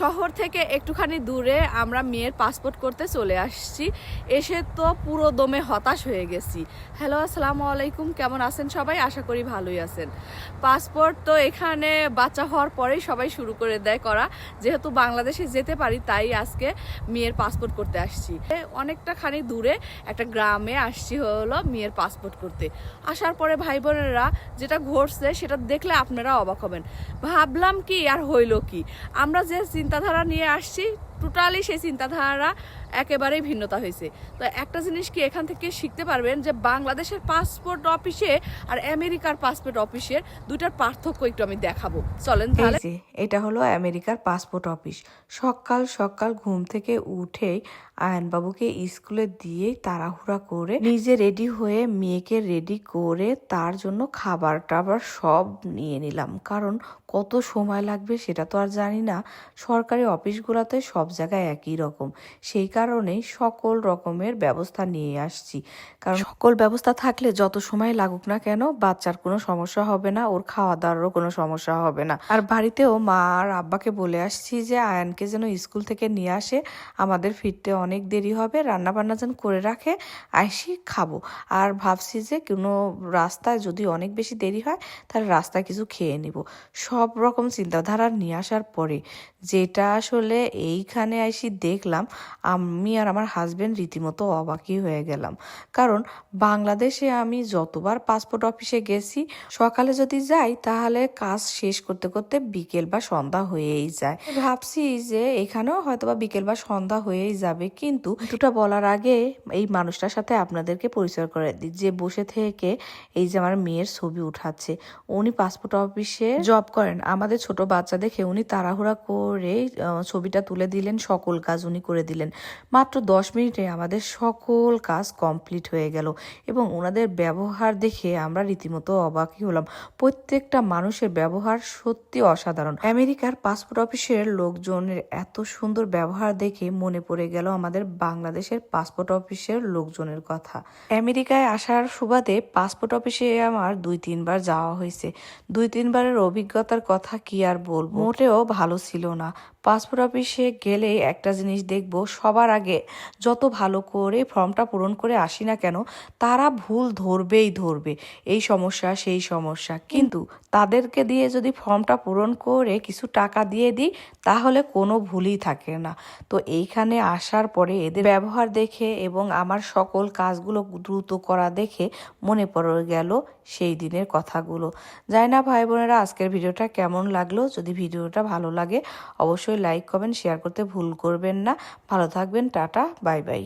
শহর থেকে একটুখানি দূরে আমরা মেয়ের পাসপোর্ট করতে চলে আসছি। এসে তো পুরো দমে হতাশ হয়ে গেছি। হ্যালো আসসালামু আলাইকুম, কেমন আছেন সবাই? আশা করি ভালোই আছেন। পাসপোর্ট তো এখানে বাচ্চা হওয়ার পরেই সবাই শুরু করে দেয় করা। যেহেতু বাংলাদেশে যেতে পারি, তাই আজকে মেয়ের পাসপোর্ট করতে আসছি। অনেকটা খানি দূরে একটা গ্রামে আসছি হলো মেয়ের পাসপোর্ট করতে। আসার পরে ভাই বোনেরা যেটা ঘটছে, সেটা দেখলে আপনারা অবাক হবেন। ভাবলাম কি আর হইল কি? আমরা যে চিন্তাধারা নিয়ে আসছি টোটালি সেই চিন্তাধারা একেবারেই ভিন্নতা হয়েছে। তো একটা জিনিস কি এখান থেকে শিখতে পারবেন যে বাংলাদেশের পাসপোর্ট অফিসে আর আমেরিকার পাসপোর্ট অফিসের দুইটার পার্থক্য একটু আমি দেখাবো। চলেন তাহলে এটা হলো আমেরিকার পাসপোর্ট অফিস সকাল সকাল ঘুম থেকে উঠেই আয়নবাবুকে স্কুলে দিয়েই তাড়াহুড়া করে নিজে রেডি হয়ে মেয়েকে রেডি করে তার জন্য খাবার টাবার সব নিয়ে নিলাম। কারণ কত সময় লাগবে সেটা তো আর জানি না। সরকারি অফিসগুলোতে সব জায়গায় একই রকম। সেই কারণেই সকল রকমের ব্যবস্থা নিয়ে আসছি। কারণ সকল ব্যবস্থা থাকলে যত সময় লাগুক না কেন, বাচ্চার কোনো সমস্যা হবে না, ওর খাওয়া দাওয়ারও কোনো সমস্যা হবে না। আর বাড়িতেও মা আর আব্বাকে বলে আসছি যে, আয়ানকে যেন স্কুল থেকে নিয়ে আসে। আমাদের ফিরতে অনেক দেরি হবে রান্না বান্না যেন করে রাখে, আইসি খাব। আর ভাবছি যে, কোনো রাস্তায় যদি অনেক বেশি দেরি হয়, তাহলে রাস্তায় কিছু খেয়ে নিব। সব রকম চিন্তাধারা নিয়ে আসার পরে যেটা আসলে এইখানে আইসি দেখলাম, আমি আর আমার হাজবেন্ড রীতিমতো অবাকই হয়ে গেলাম। কারণ বাংলাদেশে আমি যতবার পাসপোর্ট অফিসে গেছি, সকালে যদি যাই তাহলে কাজ শেষ করতে করতে বিকেল বা সন্ধ্যা হয়েই যায়। ভাবছি যে এখানেও হয়তো বা বিকেল বা সন্ধ্যা হয়েই যাবে, কিন্তু দুটা বলার আগে এই মানুষটার সাথে আপনাদেরকে পরিচয় করে দিই। যে বসে থেকে এই যে আমার মেয়ের ছবি উঠাচ্ছে, উনি পাসপোর্ট অফিসে জব করেন? আমাদের ছোট বাচ্চা দেখে উনি তাড়াহুড়া করে ছবিটা তুলে দিলেন, সকল কাজ উনি করে দিলেন। মাত্র দশ মিনিটে আমাদের সকল কাজ কমপ্লিট হয়ে গেল এবং ওনাদের ব্যবহার দেখে আমরা রীতিমতো অবাকই হলাম। প্রত্যেকটা মানুষের ব্যবহার সত্যি অসাধারণ। আমেরিকার পাসপোর্ট অফিসের লোকজনের এত সুন্দর ব্যবহার দেখে মনে পড়ে গেল আমাদের বাংলাদেশের পাসপোর্ট অফিসের লোকজনের কথা। আমেরিকায় আসার সুবাদে পাসপোর্ট অফিসে আমার দুই তিনবার যাওয়া হয়েছে। দুই তিনবারের অভিজ্ঞতার কথা কি আর বলব? মোটেও ভালো ছিল না। পাসপোর্ট অফিসে গেলে একটা জিনিস দেখব, সবার আগে যত ভালো করে ফর্মটা পূরণ করে আসি না কেন, তারা ভুল ধরবেই ধরবে। এই সমস্যা, সেই সমস্যা। কিন্তু তাদেরকে দিয়ে যদি ফর্মটা পূরণ করে কিছু টাকা দিয়ে দিই, তাহলে কোনো ভুলই থাকে না। তো এইখানে আসার পরে এদের ব্যবহার দেখে এবং আমার সকল কাজগুলো দ্রুত করা দেখে মনে পড়ে গেল সেই দিনের কথাগুলো। জানি না ভাই বোনেরা আজকের ভিডিওটা কেমন লাগল? যদি ভিডিওটা ভালো লাগে অবশ্যই লাইক কমেন্ট শেয়ার করতে ভুল করবেন না। ভালো থাকবেন টাটা বাই বাই।